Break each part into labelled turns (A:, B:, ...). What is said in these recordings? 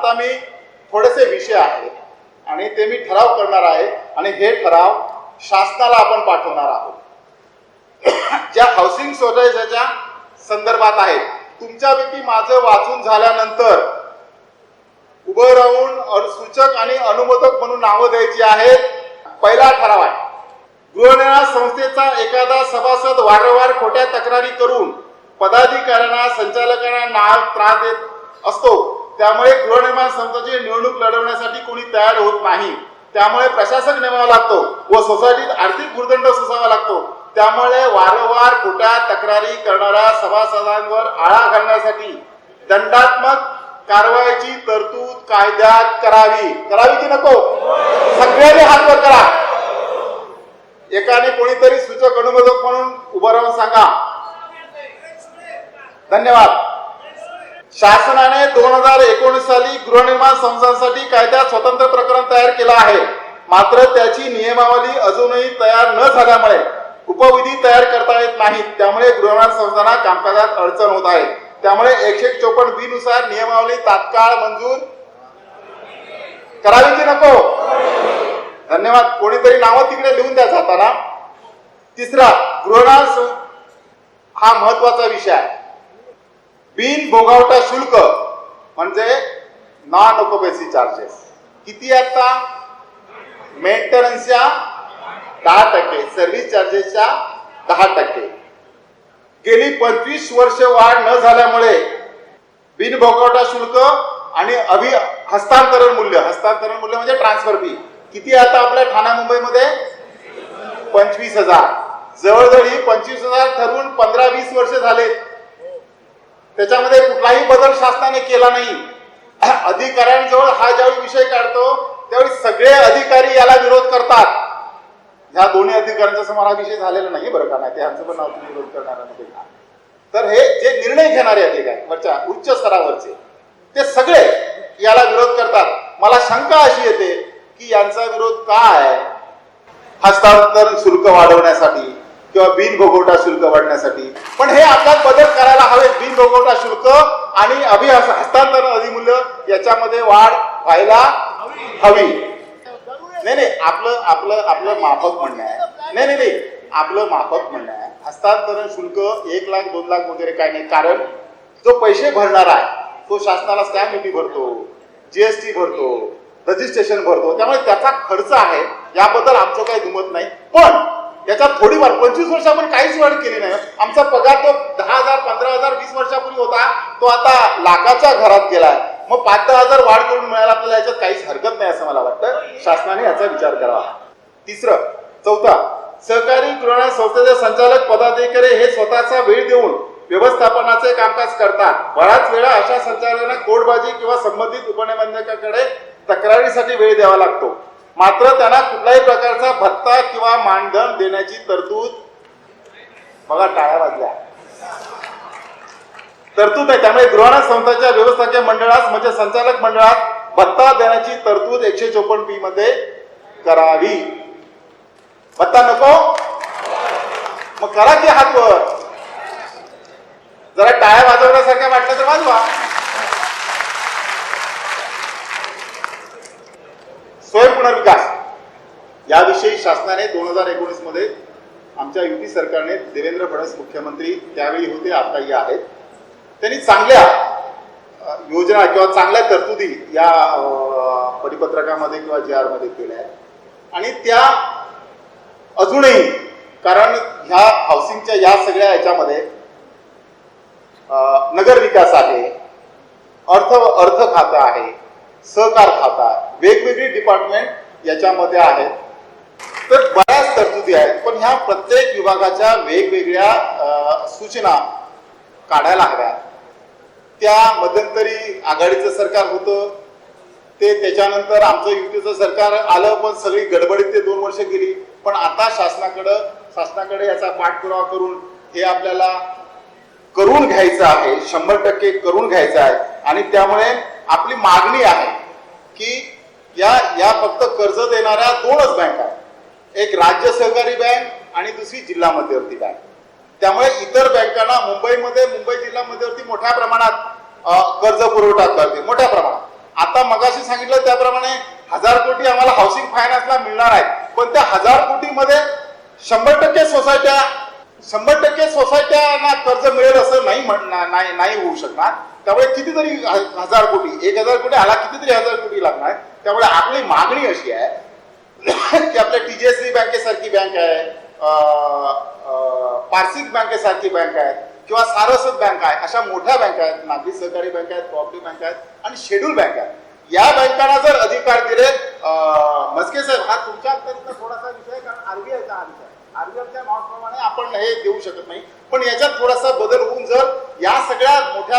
A: आता मी थोडेसे विषय आहेत आणि ते मी ठराव करणार आहे आणि हे ठराव शासनाला आपण पाठवणार आहोत. ज्या हाऊसिंग सोसायटीच्या संदर्भात आहेत तुमच्यापैकी माझं वाचून झाल्यानंतर उभं राहून सूचक आणि अनुमोदक म्हणून नावं द्यायची आहेत पहिला ठराव आहे. गृहनिर्माण संस्थेचा एखादा सभासद वारंवार खोट्या तक्रारी करून पदाधिकाऱ्यांना संचालकांना नाव त्रास देत असतो. त्यामुळे गृहनिर्माण संस्थेची निवडणूक लढवण्यासाठी कोणी तयार होत नाही. त्यामुळे प्रशासक नेमावा लागतो व सोसायटीत आर्थिक भूर्दंड सोसावा लागतो. त्यामुळे वारंवार खोट्या तक्रारी करणाऱ्या सभासदांवर आळा घालण्यासाठी दंडात्मक कारवाईची तरतूद कायद्यात करावी. करावी की नको? सगळ्यांनी हात वर करा. एकाने कोणीतरी सूचक अनुमोदक म्हणून उभं राहून सांगा. धन्यवाद. शासनाने दोन हजार एकोणीस साली गृहनिर्माण संस्थांसाठी कायद्यात स्वतंत्र प्रकरण तयार केला आहे. मात्र त्याची नियमावली अजूनही तयार न झाल्यामुळे उपविधी तयार करता येत नाहीत. त्यामुळे गृहनिर्माण संस्थांना कामकाजात अडचण होत आहे. त्यामुळे एकशे चोपन्न बी नुसार नियमावली तात्काळ मंजूर करावी की नको? धन्यवाद. कोणीतरी नावं तिकडे लिहून द्या जाताना. तिसरा गृहनिर्माण हा महत्त्वाचा विषय आहे. बिन भोगावटा शुल्क म्हणजे नॉन ऑक्युपेन्सी चार्जेस किती आता? मेंटेनन्सच्या दहा टक्के सर्व्हिस चार्जेसच्या दहा टक्के. गेली पंचवीस वर्ष वाढ न झाल्यामुळे बिनभोगावटा शुल्क आणि अभि हस्तांतरण मूल्य हस्तांतरण मूल्य म्हणजे ट्रान्सफर फी किती आता आपल्या ठाणा मुंबईमध्ये? पंचवीस हजार. जवळजवळ ही पंचवीस हजार ठरवून पंधरा वीस वर्ष झालेत त्याच्यामध्ये कुठलाही बदल शासनाने केला नाही. अधिकाऱ्यांजवळ हा ज्यावेळी विषय काढतो त्यावेळी सगळे अधिकारी याला विरोध करतात. ह्या दोन्ही अधिकाऱ्यांचा समोर हा विषय झालेला नाही बरं का नाही ते ह्यांचं पण नाव विरोध करणार तर हे जे निर्णय घेणारे अधिकारी वरच्या उच्च स्तरावरचे ते सगळे याला विरोध करतात. मला शंका अशी येते की यांचा विरोध का आहे हस्तांतरण शुल्क वाढवण्यासाठी किंवा बिन भोगवटा शुल्क वाढण्यासाठी. पण हे आपल्यात बदल करायला हवे बिन भोगवटा शुल्क आणि अभि हस्तांतरण अधिमूल्य याच्यामध्ये वाढ व्हायला हवी. नाही नाही आपलं आपलं आपलं माफक म्हणणं आहे. नाही नाही नाही आपलं माफक म्हणणं आहे. हस्तांतरण शुल्क एक लाख दोन लाख वगैरे काय नाही. कारण जो पैसे भरणार आहे तो शासनाला स्टॅम्प ड्युटी भरतो जीएसटी भरतो रजिस्ट्रेशन भरतो. त्यामुळे त्याचा खर्च आहे. याबद्दल आमचं काही दुमत नाही. पण याचा थोडीफार पंचवीस वर्ष आपण काहीच वाढ केली नाही. आमचा पगार तो दहा हजार पंधरा हजार वीस वर्षापूर्वी होता. तो आता लाखाच्या घरात गेलाय. मग पाच दहा हजार वाढ करून मिळायला आपल्याला याच्यात काहीच हरकत नाही असं मला वाटतं. शासनाने याचा विचार करावा. तिसरं चौथा सहकारी गृहनिर्माण संस्थेचे संचालक पदाधिकारी हे स्वतःचा वेळ देऊन व्यवस्थापनाचे कामकाज करतात. बराच वेळा अशा संचालकांना कोडबाजी किंवा संबंधित उपनिबंधकाकडे तक्रारीसाठी वेळ द्यावा लागतो. मात्र त्यांना कुठल्याही प्रकारचा भत्ता किंवा मानधन देण्याची तरतूद बघा टाळ्या वाजल्या. तरतूद आहे. त्यामुळे गृहनिर्माण संस्थांच्या व्यवस्थापकीय मंडळास म्हणजे संचालक मंडळात भत्ता देण्याची तरतूद एकशे चोपन्न पी मध्ये करावी. भत्ता नको? मग करा की हात वर जरा टाळ्या वाजवण्यासारख्या वाटलं तर वाजवा. स्वयंपुनर्विकास याविषयी शासनाने दोन हजार एकोणीसमध्ये आमच्या युती सरकारने देवेंद्र फडणवीस मुख्यमंत्री त्यावेळी होते आताही आहेत. त्यांनी चांगल्या योजना किंवा चांगल्या तरतुदी या परिपत्रकामध्ये किंवा जी आरमध्ये केल्या आहेत. आणि त्या अजूनही कारण ह्या हाऊसिंगच्या या सगळ्या याच्यामध्ये नगर विकास आहे अर्थ अर्थ खातं आहे सहकार खाता. आहे वेगवेगळी डिपार्टमेंट याच्यामध्ये आहेत. तर बऱ्याच तरतुदी आहेत पण ह्या प्रत्येक विभागाच्या वेगवेगळ्या सूचना काढायला हव्या त्या मध्यंतरी आघाडीचं सरकार होतं. ते त्याच्यानंतर आमचं युतीचं सरकार आलं पण सगळी गडबडीत ते दोन वर्ष गेली. पण आता शासनाकडं शासनाकडे याचा पाठपुरावा करून हे आपल्याला करून घ्यायचं आहे शंभर टक्के करून घ्यायचं आहे. आणि त्यामुळे आपली मागणी आहे की या या फक्त कर्ज देणाऱ्या दोनच बँक आहेत. एक राज्य सहकारी बँक आणि दुसरी जिल्हा मध्यवर्ती बँक त्यामुळे इतर बँकांना मुंबईमध्ये मुंबई जिल्हा मध्यवर्ती मोठ्या प्रमाणात कर्ज पुरवठा करते मोठ्या प्रमाणात. आता मगाशी सांगितलं त्याप्रमाणे हजार कोटी आम्हाला हाऊसिंग फायनान्सला मिळणार आहे पण त्या हजार कोटीमध्ये शंभर टक्के सोसायट्या शंभर टक्के सोसायट्यांना कर्ज मिळेल असं नाही म्हणणार नाही नाही होऊ शकणार. त्यामुळे कितीतरी हजार कोटी एक हजार कोटी आला कितीतरी हजार कोटी लागणार. त्यामुळे आपली मागणी अशी आहे की आपल्या टीजीएससी बँकेसारखी बँक आहे पार्सिक बँकेसारखी बँक आहे किंवा सारस्वत बँक आहे अशा मोठ्या बँका आहेत नागरी सहकारी बँक आहेत कॉपरेटिव्ह बँक आहेत आणि शेड्यूल बँक आहेत. या बँकांना जर अधिकार दिले मस्के साहेब हा तुमच्या थोडासा विषय कारण आरबीआयचा हा विषय आरबीआयच्या नॉर्मप्रमाणे आपण हे देऊ शकत नाही. पण याच्यात थोडासा बदल होऊन जर या सगळ्या मोठ्या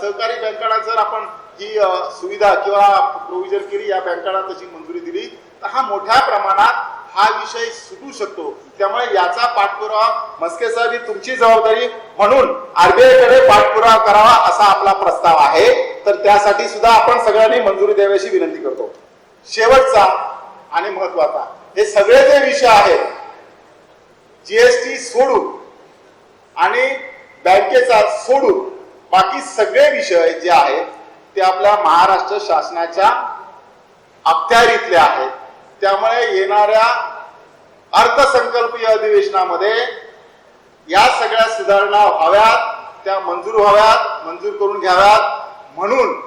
A: सहकारी बँकांना जर आपण ही सुविधा किंवा प्रोव्हिजन केली या बँकांना तशी मंजुरी दिली तर हा मोठ्या प्रमाणात हा विषय सुटू शकतो. त्यामुळे याचा पाठपुरावा मस्के साहेब ही तुमची जबाबदारी म्हणून आरबीआयकडे पाठपुरावा करावा असा आपला प्रस्ताव आहे. तर त्यासाठी सुद्धा आपण सगळ्यांनी मंजुरी द्यावी विनंती करतो. शेवटचा आणि महत्त्वाचा. हे सगळे जे विषय आहेत जीएसटी सोडून आणि बँकेचा सोडून बाकी सगळे विषय जे आहेत ते आपल्या महाराष्ट्र शासनाच्या अखत्यारीतले आहेत. त्यामुळे येणाऱ्या अर्थसंकल्पीय अधिवेशनामध्ये या सगळ्या सुधारणा व्हाव्यात त्या मंजूर व्हाव्यात मंजूर करून घ्याव्यात. म्हणून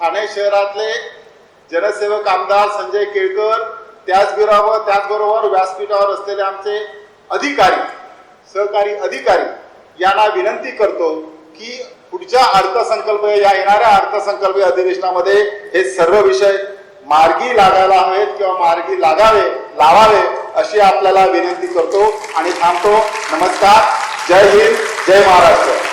A: ठाणे शहरातले जनसेवक आमदार संजय केळकर त्याचबरोबर त्याचबरोबर व्यासपीठावर असलेले आमचे अधिकारी सहकारी अधिकारी यांना विनंती करतो की पुढच्या अर्थसंकल्प या येणाऱ्या अर्थसंकल्पीय अधिवेशनामध्ये हे सर्व विषय मार्गी लागायला हवेत किंवा मार्गी लागावे लावावे अशी आपल्याला विनंती करतो आणि थांबतो. नमस्कार. जय हिंद. जय महाराष्ट्र.